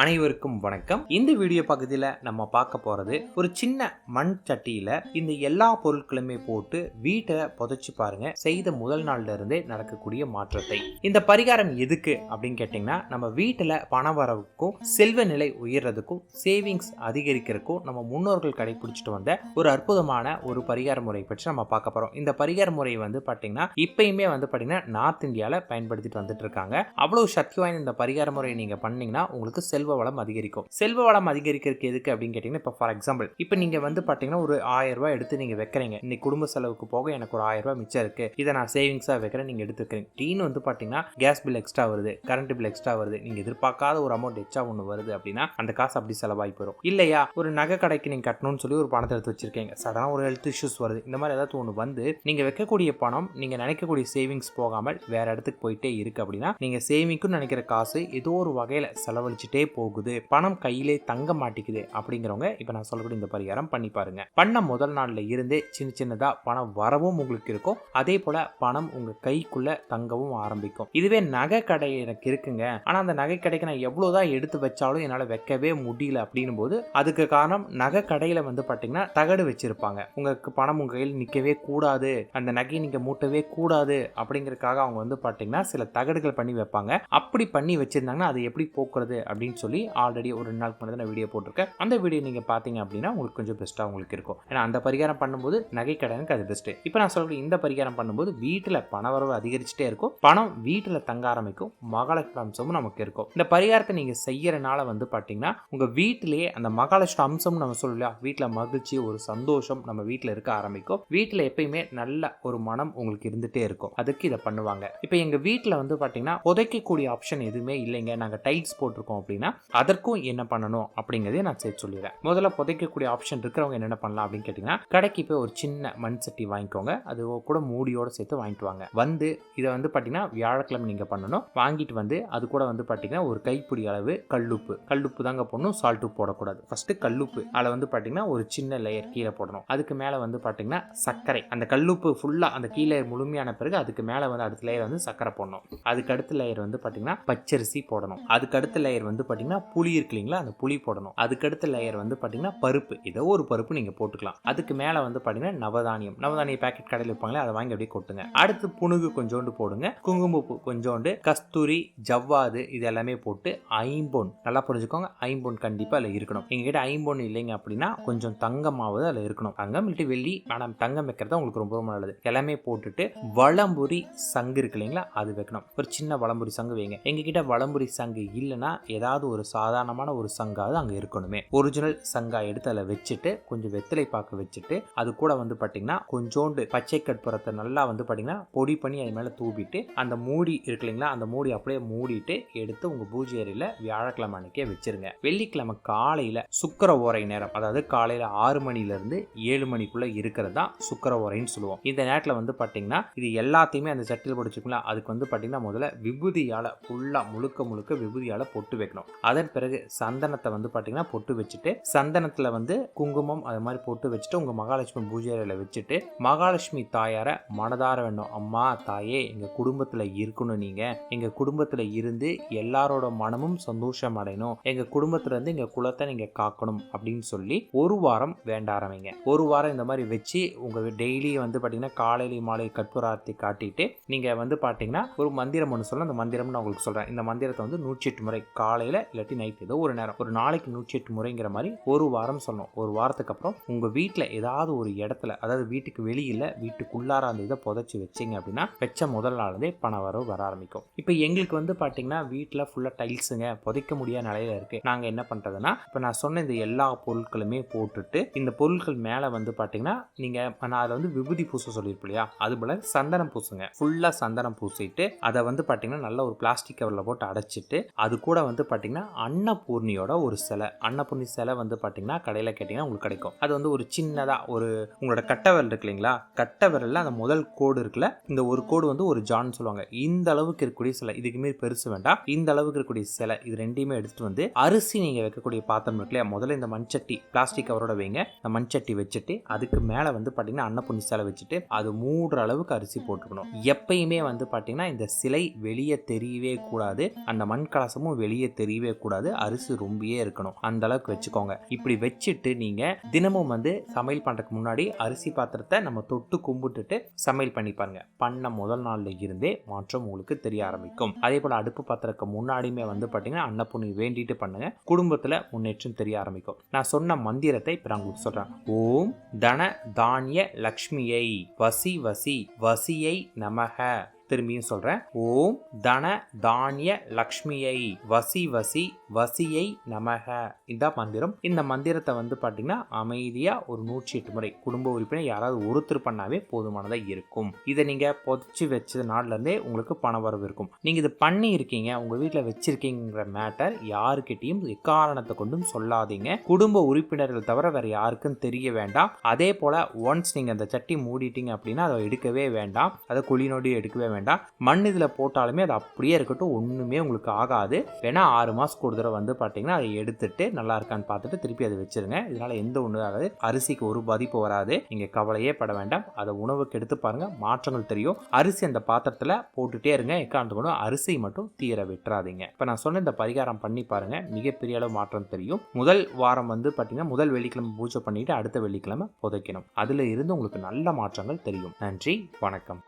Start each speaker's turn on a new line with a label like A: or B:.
A: அனைவருக்கும் வணக்கம். இந்த வீடியோ பகுதியில் நம்ம பார்க்க போகிறது ஒரு சின்ன மண் சட்டியில் இந்த எல்லா பொருட்களுமே போட்டு வீட்டை புதைச்சி பாருங்க. செய்த முதல் நாள்ல இருந்தே நடக்கக்கூடிய மாற்றத்தை. இந்த பரிகாரம் எதுக்கு அப்படின்னு கேட்டிங்கன்னா நம்ம வீட்டில் பண வரவுக்கும் செல்வ நிலை உயர்றதுக்கும் சேவிங்ஸ் அதிகரிக்கிறதுக்கும் நம்ம முன்னோர்கள் கடைபிடிச்சிட்டு வந்த ஒரு அற்புதமான ஒரு பரிகார முறை பற்றி நம்ம பார்க்க போகிறோம் இந்த பரிகார முறை வந்து பார்த்தீங்கன்னா இப்பயுமே வந்து பார்த்தீங்கன்னா நார்த் இந்தியாவில் பயன்படுத்திட்டு வந்துட்டு இருக்காங்க. அவ்வளோ சக்தி வாய்ந்த இந்த பரிகார முறையை நீங்கள் பண்ணீங்கன்னா உங்களுக்கு செல்வ செல்வ வளம் அதிகரிக்கும். செல்வ வளம் அதிகரிக்கிறதுக்கு எதுக்கு அப்படின்னு கேட்டிங்கன்னா இப்போ ஃபார் எக்ஸாம்பிள் இப்போ நீங்கள் வந்து பார்த்தீங்கன்னா ஒரு ஆயிரம் ரூபாய் எடுத்து நீங்கள் வைக்கிறீங்க. இன்னைக்கு குடும்ப செலவுக்கு போக எனக்கு ஒரு ஆயிரம் ரூபாய் மிச்சம் இருக்கு. இதை நான் சேவிங்ஸாக வைக்கிறேன் நீங்கள் எடுத்துக்கிறீங்க. டீன்னு வந்து பார்த்தீங்கன்னா கேஸ் பில் எக்ஸ்ட்ரா வருது கரண்ட் பில் எக்ஸ்ட்ரா வருது. நீங்கள் எதிர்பார்க்காத ஒரு அமௌண்ட் எக்ஸ்ட்ரா ஒன்று வருது அப்படின்னா அந்த காசு அப்படி செலவாகி போயிடும் இல்லையா? ஒரு நகை கடைக்கு நீங்கள் கட்டணும்னு சொல்லி ஒரு பணத்தை எடுத்து வச்சிருக்கீங்க. சடனாக ஒரு ஹெல்த் இஷ்யூஸ் வருது. இந்த மாதிரி ஏதாவது ஒன்று வந்து நீங்கள் வைக்கக்கூடிய பணம் நீங்கள் நினைக்கக்கூடிய சேவிங்ஸ் போகாமல் வேற இடத்துக்கு போயிட்டே இருக்கு அப்படின்னா நீங்கள் சேவிங்க்கும் நினைக்கிற காசு ஏதோ ஒரு வகையில் செலவழிச்சிட்டே போகுது பணம் கையிலே தங்க மாட்டேங்குது அப்படிங்கிறவங்க இப்போ நான் சொல்லக்கூடிய இந்த பரிகாரம் பண்ணி பாருங்க. பண்ண முதல் நாள்ல இருந்தே சின்ன சின்னதா பணம் வரவும் உங்களுக்கு இருக்கும். அதே போல பணம் உங்க கைக்குள்ள தங்கவும் ஆரம்பிக்கும். இதுவே நகை கடை எனக்கு இருக்குங்க. ஆனா அந்த நகை கடைக்கு நான் எவ்வளவுதான் எடுத்து வச்சாலும் என்னால் வைக்கவே முடியல அப்படின்னும் போது அதுக்கு காரணம் நகை கடையில வந்து பாத்தீங்கன்னா தகடு வச்சிருப்பாங்க. உங்களுக்கு பணம் உங்க கையில் நிற்கவே கூடாது. அந்த நகையை நீங்க மூட்டவே கூடாது அப்படிங்கிறதுக்காக அவங்க வந்து பாத்தீங்கன்னா சில தகடுகள் பண்ணி வைப்பாங்க. அப்படி பண்ணி வச்சிருந்தாங்கன்னா அது எப்படி போக்குறது அப்படின்னு சொல்லி ஆல்ரெடி ஒரு ரெண்டு நாளுக்கு முன்னாடி நான் வீடியோ போட்டிருக்கேன். அந்த வீடியோ நீங்கள் பார்த்தீங்க அப்படின்னா உங்களுக்கு கொஞ்சம் பெஸ்ட்டாக உங்களுக்கு இருக்கும். ஏன்னா அந்த பரிகாரம் பண்ணும்போது நகை கடனுக்கு அது பெஸ்ட்டு இப்போ நான் சொல்கிற இந்த பரிகாரம் பண்ணும்போது வீட்டில் பண வரவு அதிகரிச்சுட்டே இருக்கும். பணம் வீட்டில் தங்க ஆரம்பிக்கும். மகாலட்சுமி அம்சமும் நமக்கு இருக்கும். இந்த பரிகாரத்தை நீங்கள் செய்யறனால வந்து பார்த்தீங்கன்னா உங்கள் வீட்டிலேயே அந்த மகாலட்சுமி அம்சம் நம்ம சொல்லலையா வீட்டில் மகிழ்ச்சி ஒரு சந்தோஷம் நம்ம வீட்டில் இருக்க ஆரம்பிக்கும். வீட்டில் எப்பயுமே நல்ல ஒரு மனம் உங்களுக்கு இருந்துகிட்டே இருக்கும். அதுக்கு இதை பண்ணுவாங்க. இப்போ எங்கள் வீட்டில் வந்து பார்த்தீங்கன்னா புதைக்கக்கூடிய ஆப்ஷன் எதுவுமே இல்லைங்க. நாங்கள் டைல்ஸ் போட்டிருக்கோம் அப்படின்னா அதற்கும் என்ன பண்ணணும் அப்படிங்கிறதே நான் சேர்த்து சொல்லிடுறேன். முதல்ல புதைக்கக்கூடிய ஆப்ஷன் இருக்கிறவங்க என்னென்ன பண்ணலாம் அப்படின்னு கேட்டிங்கன்னா கடைக்கு போய் ஒரு சின்ன மண் சட்டி வாங்கிக்கோங்க. அது கூட மூடியோடு சேர்த்து வாங்கிட்டு வாங்க வந்து இதை வந்து பார்த்தீங்கன்னா வியாழக்கிழமை நீங்கள் பண்ணணும். வாங்கிட்டு வந்து அது கூட வந்து பார்த்தீங்கன்னா ஒரு கைப்பிடி அளவு கல்லுப்பு. கல்லுப்பு தாங்க போடணும் சால்ட்டு போடக்கூடாது. ஃபஸ்ட்டு கல்லுப்பு. அதில் வந்து பார்த்தீங்கன்னா ஒரு சின்ன லேயர் கீழே போடணும். அதுக்கு மேலே வந்து பார்த்தீங்கன்னா சர்க்கரை. அந்த கல்லுப்பு ஃபுல்லாக அந்த கீழே முழுமையான பிறகு அதுக்கு மேலே வந்து அடுத்த லேயர் வந்து சர்க்கரை போடணும். அதுக்கு அடுத்த லேயர் வந்து பார்த்தீங்கன்னா பச்சரிசி போடணும். அதுக்கு அடுத்த லேயர் வந்து பார்த்தீங்கன்னா புளி இருக்கு இல்லைங்களா? அந்த புளி போடணும். அதுக்கு அடுத்த லேயர் வந்து பார்த்தீங்கன்னா பருப்பு. ஏதோ ஒரு பருப்பு நீங்கள் போட்டுக்கலாம். அதுக்கு மேலே வந்து பார்த்தீங்கன்னா நவதானியம். நவதானிய பேக்கெட் கடையில் இருப்பாங்களே அதை வாங்கி அப்படியே கொட்டுங்க. அடுத்து புணுகு கொஞ்சோண்டு போடுங்க. குங்குமப்பூ கொஞ்சோண்டு கஸ்தூரி ஜவ்வாது இது எல்லாமே போட்டு ஐம்பொன். நல்லா புரிஞ்சுக்கோங்க. ஐம்பொன் கண்டிப்பாக அதில் இருக்கணும். எங்ககிட்ட ஐம்பொன் இல்லைங்க அப்படின்னா கொஞ்சம் தங்கமாவது அதில் இருக்கணும். தங்கம் இல்லாட்டி வெள்ளி ஆனால் தங்கம் வைக்கிறது உங்களுக்கு ரொம்ப ரொம்ப நல்லது. எல்லாமே போட்டுட்டு வளம்புரி சங்கு இருக்கு இல்லைங்களா? அது வைக்கணும். ஒரு சின்ன வளம்புரி சங்கு வைங்க. எங்ககிட்ட வளம்புரி சங்கு இல்லைன்னா ஏதாவது ஒரு சாதாரணமான ஒரு சங்காவது அங்கே இருக்கணுமே. ஒரிஜினல் சங்கா எடுத்து அதில் வச்சுட்டு கொஞ்சம் வெத்தலை பாக்கு வச்சுட்டு அது கூட வந்து பார்த்தீங்கன்னா கொஞ்சோண்டு பச்சை கற்பூரத்தை நல்லா வந்து பார்த்தீங்கன்னா பொடி பண்ணி அது மேலே தூவிட்டு அந்த மூடி இருக்கு இல்லைங்களா அந்த மூடி அப்படியே மூடிட்டு எடுத்து உங்கள் பூஜை அறையில் வியாழக்கிழமை அன்னைக்கே வச்சிருங்க. வெள்ளிக்கிழமை காலையில் சுக்கர ஓரை நேரம் அதாவது காலையில் ஆறு மணிலேருந்து ஏழு மணிக்குள்ளே இருக்கிறது தான் சுக்கர ஓரைன்னு சொல்லுவோம். இந்த நேரத்தில் வந்து பார்த்தீங்கன்னா இது எல்லாத்தையுமே அந்த சட்டியில் போட்டுச்சுங்களா அதுக்கு வந்து பார்த்தீங்கன்னா முதல்ல விபூதியால் ஃபுல்லாக முழுக்க முழுக்க விபூதியால் பொட்டு வைக்கணும். அதன் பிறகு சந்தனத்தை வந்து பார்த்தீங்கன்னா பொட்டு வச்சுட்டு சந்தனத்தில் வந்து குங்குமம் அது மாதிரி பொட்டு வச்சுட்டு உங்கள் மகாலட்சுமி பூஜை அறையில் வச்சுட்டு மகாலட்சுமி தாயாரை மனதார வேணும் அம்மா தாயே எங்கள் குடும்பத்தில் இருக்கணும் நீங்கள் எங்கள் குடும்பத்தில் இருந்து எல்லாரோட மனமும் சந்தோஷம் அடையணும். எங்கள் குடும்பத்துல இருந்து எங்கள் குலத்தை நீங்கள் காக்கணும். அப்படின்னு சொல்லி ஒரு வாரம் வேண்ட ஆரம்பிங்க. ஒரு வாரம் இந்த மாதிரி வச்சு உங்கள் டெய்லி வந்து பார்த்தீங்கன்னா காலையில மாலை கற்பூரார்த்தி காட்டிட்டு நீங்கள் வந்து பார்த்தீங்கன்னா ஒரு மந்திரம் ஒன்று சொல்ல அந்த மந்திரம் நான் உங்களுக்கு சொல்கிறேன் இந்த மந்திரத்தை வந்து நூற்றி எட்டு முறை காலையில் இல்லாட்டி நைட் ஏதோ ஒரு நேரம் ஒரு நாளைக்கு நூற்றி எட்டு முறைங்கிற மாதிரி ஒரு வாரம் சொன்னோம் ஒரு வாரத்துக்கு அப்புறம் உங்கள் வீட்டில் ஏதாவது ஒரு இடத்துல அதாவது வீட்டுக்கு வெளியில் வீட்டுக்குள்ளார அந்த இதை புதைச்சி வச்சிங்க அப்படின்னா வச்ச முதல் நாளதே பண வரவு வர ஆரம்பிக்கும். இப்போ எங்களுக்கு வந்து பார்த்தீங்கன்னா வீட்டில் ஃபுல்லாக டைல்ஸுங்க புதைக்க முடியாத நிலையில இருக்குது நாங்கள் என்ன பண்ணுறதுன்னா இப்போ நான் சொன்ன இந்த எல்லா பொருட்களுமே போட்டுட்டு இந்த பொருட்கள் மேலே வந்து பார்த்தீங்கன்னா நீங்கள் நான் அதில் வந்து விபூதி பூச சொல்லியிருப்பேன் இல்லையா? அது போல் சந்தனம் பூசுங்க. ஃபுல்லாக சந்தனம் பூசிட்டு அதை வந்து பார்த்தீங்கன்னா நல்ல ஒரு பிளாஸ்டிக் கவரில் போட்டு அடைச்சிட்டு அது கூட வந்து பார்த்தீங்கன்னா அன்னபூர்ணியோட ஒரு சிலை. அன்னபூர்ணி சிலை வந்து பார்த்தீங்கன்னா கடையில் கேட்டிங்கன்னா உங்களுக்கு கிடைக்கும். அது வந்து ஒரு சின்னதாக ஒரு உங்களோட கட்டை விரல் இருக்கு இல்லைங்களா? கட்டை விரலில் அந்த முதல் கோடு இருக்குல்ல இந்த ஒரு கோடு வந்து ஒரு ஜான் சொல்லுவாங்க. இந்த அளவுக்கு இருக்கக்கூடிய சிலை இதுக்கு மாரி பெருசு வேண்டாம். இந்த அளவுக்கு இருக்கக்கூடிய சிலை இது ரெண்டையுமே எடுத்துட்டு வந்து அரிசி நீங்கள் வைக்கக்கூடிய பாத்திரம் இருக்கு இல்லையா? முதல்ல இந்த மண்சட்டி பிளாஸ்டிக் கவரோட வைங்க. இந்த மண்சட்டி வச்சுட்டு அதுக்கு மேலே வந்து பார்த்தீங்கன்னா அன்னபூர்ணி சிலை வச்சுட்டு அது மூடுற அளவுக்கு அரிசி போட்டுக்கணும். எப்பயுமே வந்து பார்த்தீங்கன்னா இந்த சிலை வெளியே தெரியவே கூடாது. அந்த மண் கலசமும் வெளியே தெரியவே தெரியவே கூடாது. அரிசி ரொம்பியே இருக்கணும். அந்த அளவுக்கு வச்சுக்கோங்க. இப்படி வச்சுட்டு நீங்க தினமும் வந்து சமையல் பண்றதுக்கு முன்னாடி அரிசி பாத்திரத்தை நம்ம தொட்டு கும்பிட்டுட்டு சமையல் பண்ணி பாருங்க. பண்ண முதல் நாள்ல இருந்தே மாற்றம் உங்களுக்கு தெரிய ஆரம்பிக்கும். அதே போல அடுப்பு பாத்திரக்கு முன்னாடியுமே வந்து பாத்தீங்கன்னா அன்னப்புண்ணி வேண்டிட்டு பண்ணுங்க. குடும்பத்துல முன்னேற்றம் தெரிய ஆரம்பிக்கும். நான் சொன்ன மந்திரத்தை இப்ப நான் உங்களுக்கு சொல்றேன். ஓம் தன தானிய லக்ஷ்மியை. வசி வசி. வசியை நமக. திரும்பியும் சொல்கிறேன் ஓம் தன தானிய லக்ஷ்மியை வசி வசி வசியை நமக. இதான் மந்திரம். இந்த மந்திரத்தை வந்து பார்த்தீங்கன்னா அமைதியாக ஒரு நூற்றி எட்டு முறை குடும்ப உறுப்பினர் யாராவது ஒருத்தர் பண்ணாவே போதுமானதாக இருக்கும். இதை நீங்கள் பொதிச்சு வச்ச நாள்லேருந்தே உங்களுக்கு பண வரவு இருக்கும். நீங்கள் இது பண்ணி இருக்கீங்க உங்கள் வீட்டில் வச்சிருக்கீங்கிற மேட்டர் யாருக்கிட்டையும் எக்காரணத்தை கொண்டும் சொல்லாதீங்க. குடும்ப உறுப்பினர்கள் தவிர வேறு யாருக்கும் தெரிய வேண்டாம். அதே போல் ஒன்ஸ் நீங்கள் அந்த சட்டி மூடிட்டீங்க அப்படின்னா அதை எடுக்கவே வேண்டாம். அதை குழி நோண்டி எடுக்கவே வேண்டாம். மண் இதில் போட்டாலுமே அது அப்படியே இருக்கட்டும் ஒன்றுமே உங்களுக்கு ஆகாது. வேணால் ஆறு மாதத்துக்கு ஒரு தடவை வந்து பார்த்தீங்கன்னா அதை எடுத்துட்டு நல்லா இருக்கான்னு பார்த்துட்டு திருப்பி அதை வச்சிருங்க. இதனால் எந்த ஒன்று ஆகாது. அரிசிக்கு ஒரு பாதிப்பு வராது. நீங்கள் கவலையே பட வேண்டாம். அதை உணவுக்கு எடுத்து பாருங்கள் மாற்றங்கள் தெரியும். அரிசி அந்த பாத்திரத்தில் போட்டுகிட்டே இருங்க. எக்காந்து கொண்டு அரிசி மட்டும் தீர விட்டுறாதீங்க. இப்போ நான் சொன்ன இந்த பரிகாரம் பண்ணி பாருங்கள் மிகப்பெரிய அளவு மாற்றம் தெரியும். முதல் வாரம் வந்து பார்த்தீங்கன்னா முதல் வெள்ளிக்கிழமை பூஜை பண்ணிட்டு அடுத்த வெள்ளிக்கிழமை புதைக்கணும். அதில் இருந்து உங்களுக்கு நல்ல மாற்றங்கள் தெரியும். நன்றி. வணக்கம்.